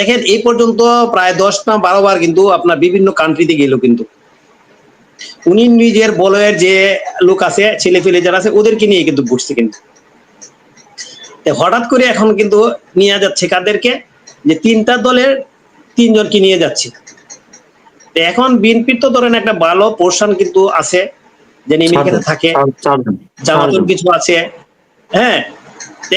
দেখেন এই পর্যন্ত প্রায় দশ না বারো বার কিন্তু আপনার বিভিন্ন কান্ট্রিতে গেল কিন্তু। উনি নিজের বলয়ের যে লোক আছে ছেলে ফেলে যারা আছে ওদেরকে নিয়ে কিন্তু ঘুরছে কিন্তু। হঠাৎ করে এখন কিন্তু নিয়ে যাচ্ছে কাদেরকে যে তিনটা দলের তিনজনকে নিয়ে যাচ্ছে। এখন বিএনপির তো ধরেন একটা ভালো পোর্শন কিন্তু আছে যে আমেরিকাতে থাকে। জামাতুর কিছু আছে। হ্যাঁ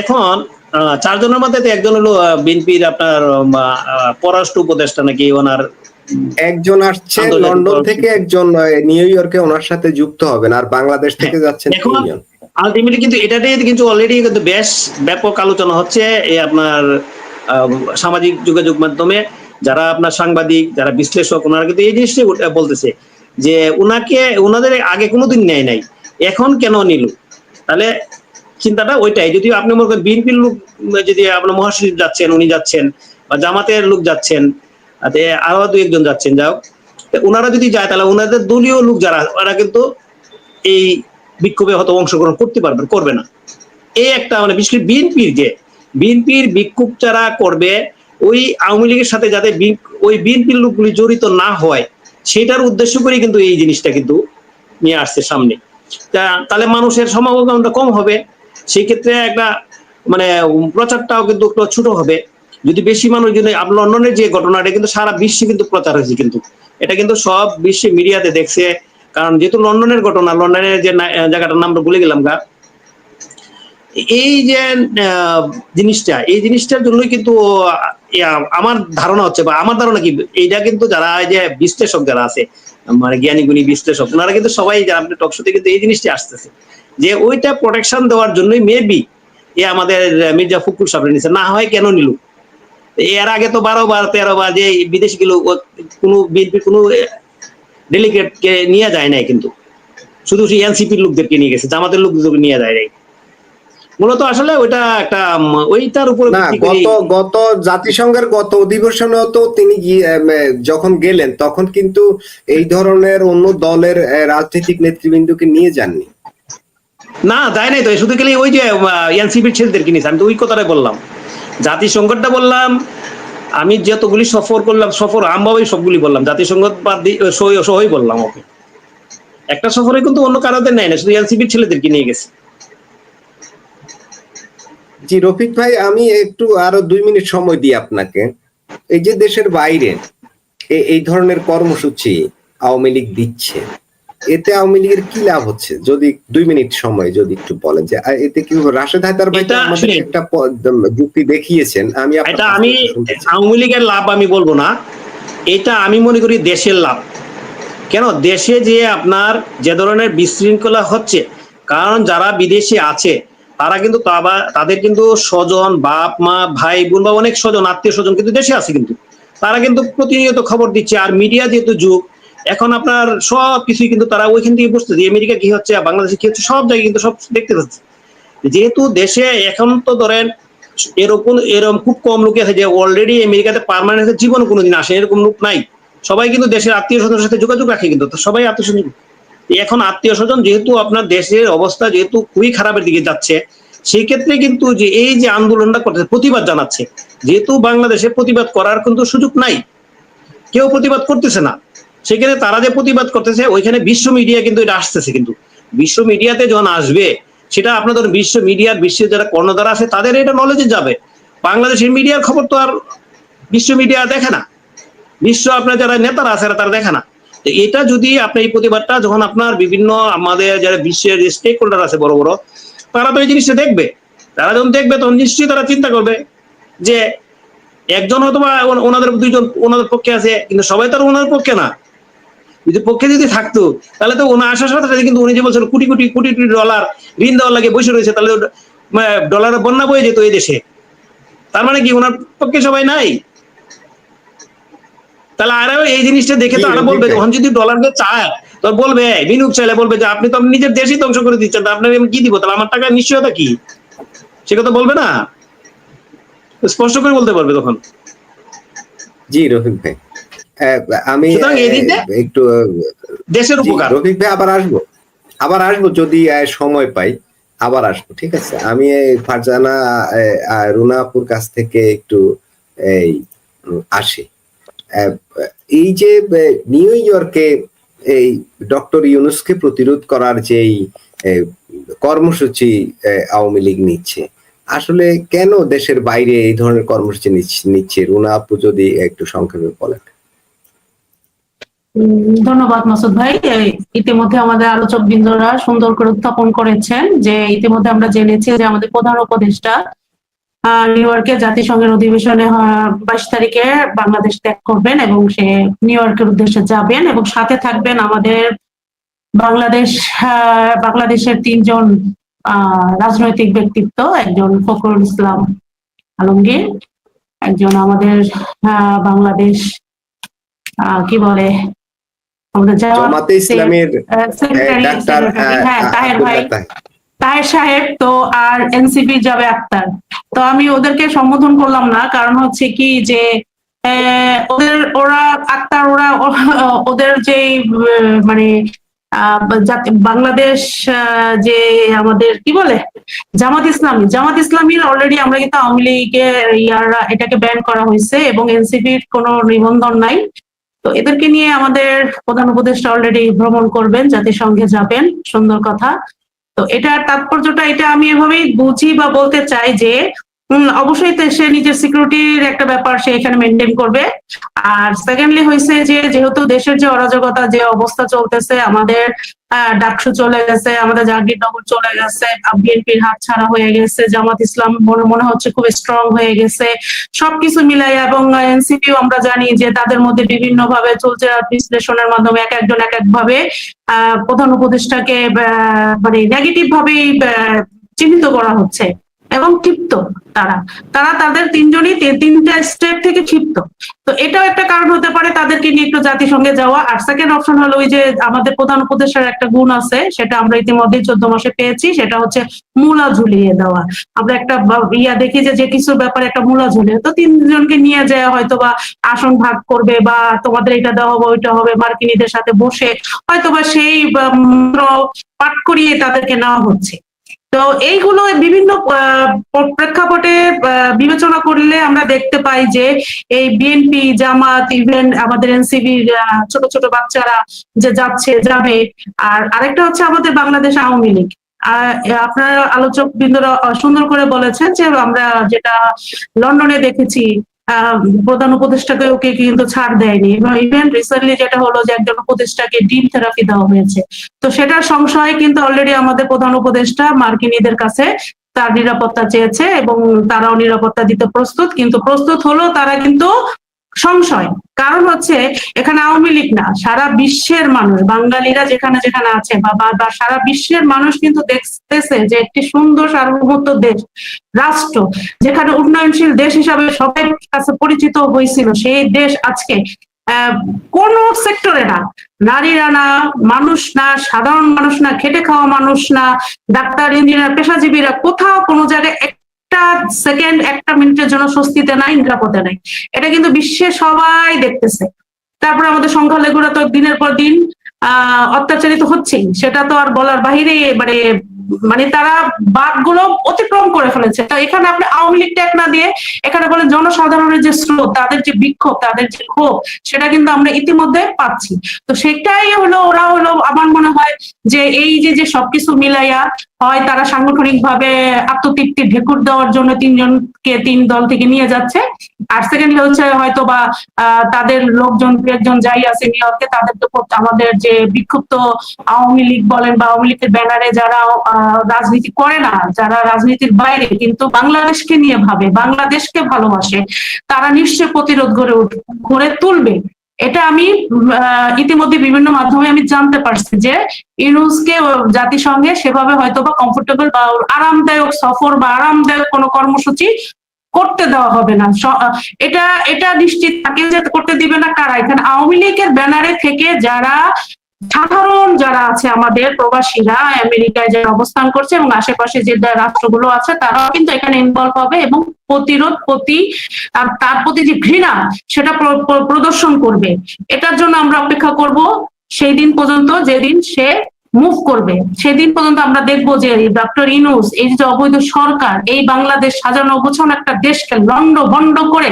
এখন চারজনের মধ্যে একজন হলো বিএনপির আপনার পররাষ্ট্র উপদেষ্টা নাকি ওনার একজন আসছে লন্ডন থেকে একজন নিউ ইয়র্কে ওনার সাথে যুক্ত হবেন আর বাংলাদেশ থেকে যাচ্ছেন তিনজন। আলটিমেটলি কিন্তু এটাতেই কিন্তু অলরেডি কিন্তু বেশ ব্যাপক আলোচনা হচ্ছে এই আপনার সামাজিক যোগাযোগ মাধ্যমে। যারা আপনার সাংবাদিক যারা বিশ্লেষক ওনারা কিন্তু এই জিনিসটাই বলতেছে যে ওনাকে ওনাদের আগে কোনোদিন নেয় নাই এখন কেন নিল? তাহলে চিন্তাটা ওইটাই। যদি আপনি মনে করেন বিএনপির লোক, যদি আপনার মহাসচিব যাচ্ছেন, উনি যাচ্ছেন, বা জামাতের লোক যাচ্ছেন, আরও দু একজন যাচ্ছেন যাও ওনারা যদি যায়, তাহলে ওনাদের দলীয় লোক যারা, ওরা কিন্তু এই বিক্ষোভে হয়তো অংশগ্রহণ করতে পারবে, করবে না। এই একটা মানে বিশেষ বিএনপির যে, বিএনপির বিক্ষোভ যারা করবে, ওই আওয়ামী লীগের সাথে যাতে ওই বিএনপির লোকগুলি জড়িত না হয়, সেটার উদ্দেশ্য করে কিন্তু এই জিনিসটা কিন্তু নিয়ে আসছে সামনে। তাহলে মানুষের সমাগমটা কম হবে। সেই ক্ষেত্রে একটা মানে প্রচারটাও কিন্তু একটু ছোট হবে। যদি বেশি মানুষ যদি লন্ডনের যে ঘটনাটা কিন্তু সারা বিশ্বে কিন্তু প্রচার হয়েছে কিন্তু। এটা কিন্তু সব বিশ্বে মিডিয়াতে দেখছে। কারণ যেহেতু লন্ডনের ঘটনা, লন্ডনের যে জায়গাটার নামটা ভুলে গেলাম গা। এই যে জিনিসটা, এই জিনিসটার জন্যই কিন্তু আমার ধারণা হচ্ছে বা আমার ধারণা কি, এইটা কিন্তু যারা যে বিশ্লেষক যারা আছে মানে জ্ঞানী গুণী বিশ্লেষক, ওনারা কিন্তু সবাই যারা আপনি টকশোতে কিন্তু এই জিনিসটি আসতেছে। যে ওইটা প্রোটেকশন দেওয়ার জন্যই মেবি এ আমাদের মির্জা ফখরুল সাহেব নিছে। না হয় কেন নিল? এর আগে তো বারো বার তেরো বার যে বিদেশগুলো কোনো বিএনপি কোনো ডেলিগেট কে নিয়ে যায় নাই কিন্তু। শুধু সেই এনসিপির লোকদেরকে নিয়ে গেছে জামাতের লোকদেরকে নিয়ে যায় নাই। মূলত আসলে ওইটা একটা ওইটার উপরে না গত গত জাতিসংঘের গত অধিবেশনেও তো তিনি যখন গেলেন তখন কিন্তু এই ধরনের অন্য দলের রাজনৈতিক নেতৃবৃন্দকে নিয়ে যাননি। না যায় নাই তো, শুধু গেলে ওই যে এনসিপির ছেলেদেরকে নিয়েছে আমি তো ওই কথাটাই বললাম। জাতিসংঘটা বললাম, আমি যতগুলি সফর করলাম, সফর আমভাবেই সবগুলি বললাম জাতিসংঘ সহই বললাম ওকে। একটা সফরে কিন্তু অন্য কারোদের নেয় না, শুধু এনসিপির ছেলেদেরকে নিয়ে গেছে। জি, রফিক ভাই, আমি একটু আরও দুই মিনিট সময় দিই আপনাকে। এই যে দেশের বাইরে এই ধরনের কর্মসূচি আওয়ামী লীগ দিচ্ছে এতে আওয়ামী লীগের কি লাভ হচ্ছে? যদি দুই মিনিট সময় যদি একটু বলেন যে এতে কি রাশেদ হায়দার ভাই আমাদের একটা যুক্তি দেখিয়েছেন। আমি এটা আমি। আওয়ামী লীগের লাভ আমি বলব না। এটা আমি মনে করি দেশের লাভ। কেন? দেশে যে আপনার যে ধরনের বিশৃঙ্খলা হচ্ছে কারণ যারা বিদেশে আছে তারা কিন্তু তাদের কিন্তু স্বজন বাপ মা ভাই বোন বা অনেক স্বজন আত্মীয় স্বজন কিন্তু দেশে আছে কিন্তু। তারা কিন্তু প্রতিনিয়ত খবর দিচ্ছে। আর মিডিয়া যেহেতু যুগ এখন আপনার সব কিছুই কিন্তু তারা ওইখান থেকে বুঝতেছে আমেরিকা কি হচ্ছে বাংলাদেশে কি হচ্ছে, সব জায়গায় কিন্তু সব দেখতে পাচ্ছে। যেহেতু দেশে এখন তো ধরেন এরকম এরকম খুব কম লোক আছে যে অলরেডি আমেরিকাতে পার্মানেন্ট জীবন কোনোদিন আসে এরকম লোক নাই। সবাই কিন্তু দেশের আত্মীয় স্বজনের সাথে যোগাযোগ রাখে কিন্তু সবাই আত্মীয় স্বজন। এখন আত্মীয় স্বজন যেহেতু আপনার দেশের অবস্থা যেহেতু খুবই খারাপের দিকে যাচ্ছে, সেই ক্ষেত্রে কিন্তু যে এই যে আন্দোলনটা করতেছে প্রতিবাদ জানাচ্ছে। যেহেতু বাংলাদেশে প্রতিবাদ করার কিন্তু সুযোগ নাই, কেউ প্রতিবাদ করতেছে না। সেখানে তারা যে প্রতিবাদ করতেছে, ওইখানে বিশ্ব মিডিয়া কিন্তু এটা আসতেছে কিন্তু। বিশ্ব মিডিয়াতে যখন আসবে, সেটা আপনাদের বিশ্ব মিডিয়ার বিশ্বের যারা কর্ণধার আছে, তাদের এটা নলেজে যাবে। বাংলাদেশের মিডিয়ার খবর তো আর বিশ্ব মিডিয়া দেখে না। বিশ্ব আপনার যারা নেতারা আছে, তারা দেখে না। এটা যদি আপনি এই প্রতিবাদটা যখন আপনার বিভিন্ন আমাদের যারা বিশ্বের স্টেক হোল্ডার আছে, বড় বড়, তারা তো এই জিনিসটা দেখবে। তারা যখন দেখবে, তখন নিশ্চয়ই তারা চিন্তা করবে যে, একজন হয়তো বা ওনাদের দুইজন ওনাদের পক্ষে আছে, কিন্তু সবাই তো আর ওনার পক্ষে না। যদি পক্ষে যদি থাকতো তাহলে তো ওনার আসার সাথে সাথে কিন্তু উনি যে বলছেন কোটি কোটি কোটি কোটি ডলার ঋণ দেওয়ার লাগে বসে রয়েছে তাহলে ডলারের বন্যা বয়ে যেত এই দেশে। তার মানে কি ওনার পক্ষে সবাই নাই? তাহলে আরও এই জিনিসটা দেখে তো আরও বলবে। তখন যদি ডলারকে চায় তো বলবে বিনিয়োগ চাইলে বলবে যে আপনি তো নিজের দেশই ধ্বংস করে দিচ্ছেন তা আপনাকে আমি কি দিব? তাহলে আমার টাকা নিশ্চয়তা কি? সে কথা বলবে না? স্পষ্ট করে বলতে পারবে তখন। জি রফিক ভাই। আমি একটু দেশের উপকার। রফিক ভাই আবার আসব। আবার আসব যদি সময় পাই আবার আসব ঠিক আছে? আমি ফারজানা রুনাপুর কাছ থেকে একটু এই আসি। এই যে নিউ ইয়র্কে এই ডক্টর ইউনুসকে প্রতিরোধ করার যেই কর্মসূচি আওয়ামী লীগ নিচ্ছে আসলে কেন দেশের বাইরে এই ধরনের কর্মসূচি নিচ্ছে- রুনা আপু যদি একটু সংক্ষেপে বলেন। ধন্যবাদ মাসুদ ভাই। ইতিমধ্যে আমাদের আলোচক বৃন্দরা সুন্দর করে উত্থাপন করেছেন যে ইতিমধ্যে আমরা জেনেছি যে আমাদের প্রধান উপদেষ্টা নিউ ইয়র্কে জাতিসংঘের অধিবেশনে বাইশ তারিখে বাংলাদেশ ত্যাগ করবেন এবং সে নিউ ইয়র্কের উদ্দেশ্যে যাবেন এবং সাথে থাকবেন আমাদের বাংলাদেশ বাংলাদেশের তিনজন রাজনৈতিক ব্যক্তিত্ব, একজন ফখরুল ইসলাম আলমগীর, একজন আমাদের বাংলাদেশ কি বলে জামাত ইসলামের ডাক্তার হ্যাঁ তাহের ভাই তাহের। সাহেব তো আর এনসিপি যাবে আক্তার। তো আমি ওদেরকে সম্বোধন করলাম না কারণ হচ্ছে কি যে ওদের ওরা আক্তার ওরা ওদের যে মানে বাংলাদেশ যে আমাদের কি বলে? জামাত ইসলামী। জামাত ইসলামীর অলরেডি আমরা কিন্তু আওয়ামী লীগের ইয়াররা এটাকে ব্যান করা হয়েছে এবং এনসিপির কোনো নিবন্ধন নাই। তো এদেরকে নিয়ে আমাদের প্রধান উপদেষ্টা অলরেডি ভ্রমণ করবেন, জাতিসংঘে যাবেন। সুন্দর কথা। তো এটার তাৎপর্যটা এটা আমি এভাবেই বুঝি বা বলতে চাই যে অবশ্যই সে নিজের সিকিউরিটির একটা ব্যাপার সে এখানে মেনটেন করবে। আর সেকেন্ডলি হয়েছে যে, যেহেতু দেশের যে অরাজকতা, যে অবস্থা চলতেছে, আমাদের ডাকসু চলে গেছে, আমাদের জাহাঙ্গীরনগর চলে গেছে বিএনপির হাত ছাড়া হয়ে গেছে, জামাত ইসলাম মনে মনে হচ্ছে খুব স্ট্রং হয়ে গেছে। সবকিছু মিলাই এবং এনসিপিও আমরা জানি যে, তাদের মধ্যে বিভিন্ন ভাবে চলছে বিশ্লেষণের মাধ্যমে এক একজন এক এক ভাবে প্রধান উপদেষ্টাকে মানে নেগেটিভ ভাবেই চিহ্নিত করা হচ্ছে। এবং ক্ষিপ্ত তারা। তারা তাদের তিনজনই তিনটা স্টেট থেকে ক্ষিপ্ত। তো এটাও একটা কারণ হতে পারে তাদেরকে নিয়ে একটু জাতিসংঘে যাওয়া। আর সেকেন্ড অপশন হলো ওই যে আমাদের প্রধান উপদেশের একটা গুণ আছে, সেটা আমরা ইতিমধ্যে চোদ্দ মাসে পেয়েছি, সেটা হচ্ছে মূলা ঝুলিয়ে দেওয়া। আমরা একটা ইয়া দেখি যে যে কিছুর ব্যাপারে একটা মূলা ঝুলিয়ে তো তিনজনকে নিয়ে যায়, হয়তো বা আসন ভাগ করবে বা তোমাদের এটা দেওয়া হবে, ওইটা হবে, মার্কিনীদের সাথে বসে হয়তোবা সেই পাঠ করিয়ে তাদেরকে নেওয়া হচ্ছে। তো এইগুলো বিভিন্ন প্রেক্ষাপটে বিবেচনা করলে আমরা দেখতে পাই যে এই বিএনপি জামাত ইভেন আমাদের এনসিবির ছোট ছোট বাচ্চারা যে যাচ্ছে, যাবে। আর আরেকটা হচ্ছে আমাদের বাংলাদেশ আওয়ামী লীগ। আপনারা আলোচক বৃন্দরা সুন্দর করে বলেছেন যে আমরা যেটা লন্ডনে দেখেছি প্রধান উপদেষ্টাকে ওকে কিন্তু ছাড় দেয়নি। এবং ইভেন রিসেন্টলি যেটা হলো যে একজন উপদেষ্টাকে ডিম থেরাপি দেওয়া হয়েছে। তো সেটার সংশয়ে কিন্তু অলরেডি আমাদের প্রধান উপদেষ্টা মার্কিনীদের কাছে তার নিরাপত্তা চেয়েছে এবং তারাও নিরাপত্তা দিতে প্রস্তুত। কিন্তু প্রস্তুত হলো তারা কিন্তু সংশয়। কারণ হচ্ছে, এখানে আওয়ামী লীগ না, সারা বিশ্বের মানুষ, বাঙালিরা যেখানে যেখানে আছে, বা সারা বিশ্বের মানুষ কিন্তু দেখতেছে যে একটি সুন্দর সার্বভৌমত্ব দেশ, রাষ্ট্র, যেখানে উন্নয়নশীল দেশ হিসাবে সবাই কাছে পরিচিত হয়েছিল, সেই দেশ আজকে কোন সেক্টরে না, নারীরা না, মানুষ না, সাধারণ মানুষ না, খেটে খাওয়া মানুষ না, ডাক্তার, ইঞ্জিনিয়ার, পেশাজীবীরা কোথাও কোনো জায়গায় একটা সেকেন্ড একটা মিনিটের জন্য স্বস্তিতে নাই, নিরাপদে নাই। এটা কিন্তু বিশ্বে সবাই দেখতেছে। তারপরে আমাদের সংখ্যালঘুরা তো দিনের পর দিন, আহ, অত্যাচারিত হচ্ছেই। সেটা তো আর বলার বাহিরে মানে মানে তারা বাদগুলো অতিক্রম করে ফেলেছে। তো এখানে আপনি আওয়ামী লীগ ট্যাগ না দিয়ে এখানে বলে জনসাধারণের যে স্রোত, তাদের যে বিক্ষোভ, তাদের যে ক্ষোভ, সেটা কিন্তু আমরা ইতিমধ্যে পাচ্ছি। তো সেটাই হলো, ওরা হলো আমার মনে হয় যে এই যে যে সবকিছু মিলাইয়া হয়, তারা সাংগঠনিক ভাবে আত্মতৃপ্তি ঢেকুর দেওয়ার জন্য তিনজনকে তিন দল থেকে নিয়ে যাচ্ছে। আর সেকেন্ডলি হচ্ছে হয়তো বা তাদের লোকজন দু একজন যাই আছে নিউ ইয়র্কে তাদেরকে প্রত- আমাদের যে বিক্ষুব্ধ আওয়ামী লীগ বলেন বা আওয়ামী লীগের ব্যানারে যারা রাজনীতি করে না, যারা রাজনীতির বাইরে, কিন্তু বাংলাদেশকে নিয়ে ভাবে, বাংলাদেশকে ভালোবাসে, তারা নিশ্চয় প্রতিরোধ গড়ে গড়ে তুলবে। এটা আমি ইতিমধ্যে বিভিন্ন মাধ্যমে আমি জানতে পারছি যে ইউনুসকে জাতিসংঘে সেভাবে হয়তো বা কমফোর্টেবল বা আরামদায়ক সফর বা আরামদায়ক কোনো কর্মসূচি করতে দেওয়া হবে না। এটা এটা নিশ্চিত যে করতে দিবে না কারা? এখানে আওয়ামী লীগের ব্যানারে থেকে যারা সাধারণ যারা আছে আমাদের প্রবাসীরা আমেরিকায় যারা অবস্থান করছে এবং আশেপাশে যে রাষ্ট্রগুলো আছে, তারাও কিন্তু এখানে ইনভলভ হবে এবং প্রতিরোধ প্রতি তার প্রতি যে ঘৃণা, সেটা প্র- প্র- প্রদর্শন করবে। এটার জন্য আমরা অপেক্ষা করব সেই দিন পর্যন্ত যেদিন সে মুভ করবে। সেদিন পর্যন্ত আমরা দেখব যে ডক্টর ইনুস এই যে অবৈধ সরকার, এই বাংলাদেশ সাজানো গোছানো একটা দেশকে লন্ড ভন্ড করে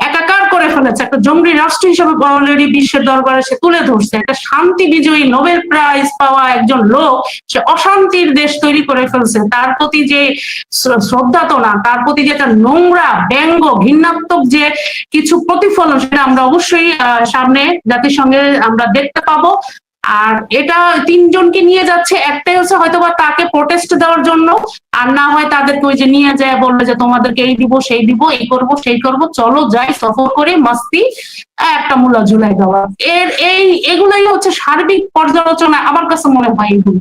একাকার করে ফেলেছে। একটা জঙ্গি রাষ্ট্র হিসেবে অলরেডি বিশ্বের দরবারে সে তুলে ধরছে। একটা শান্তি বিজয়ী নোবেল প্রাইজ পাওয়া একজন লোক, সে অশান্তির দেশ তৈরি করে ফেলছে। তার প্রতি যে শ্র- শ্রদ্ধা তো না তার প্রতি যে একটা নোংরা ব্যঙ্গ, ঘৃণাত্মক যে কিছু প্রতিফলন, সেটা আমরা অবশ্যই সামনে জাতিসংঘে আমরা দেখতে পাবো। আর এটা তিনজনকে নিয়ে যাচ্ছে, একটাই হচ্ছে হয়তো বা তাকে প্রোটেস্ট দেওয়ার জন্য, আর না হয় তাদেরকে ওই যে নিয়ে যায়, বলল যে তোমাদেরকে এই দিব, সেই দিব, এই করব, সেই করব, চলো যাই, সফর করে, মাস্তি, একটা মূলা ঝুলাই দেওয়া। এর এই, এগুলোই হচ্ছে সার্বিক পর্যালোচনা, আমার কাছে মনে হয় এগুলো।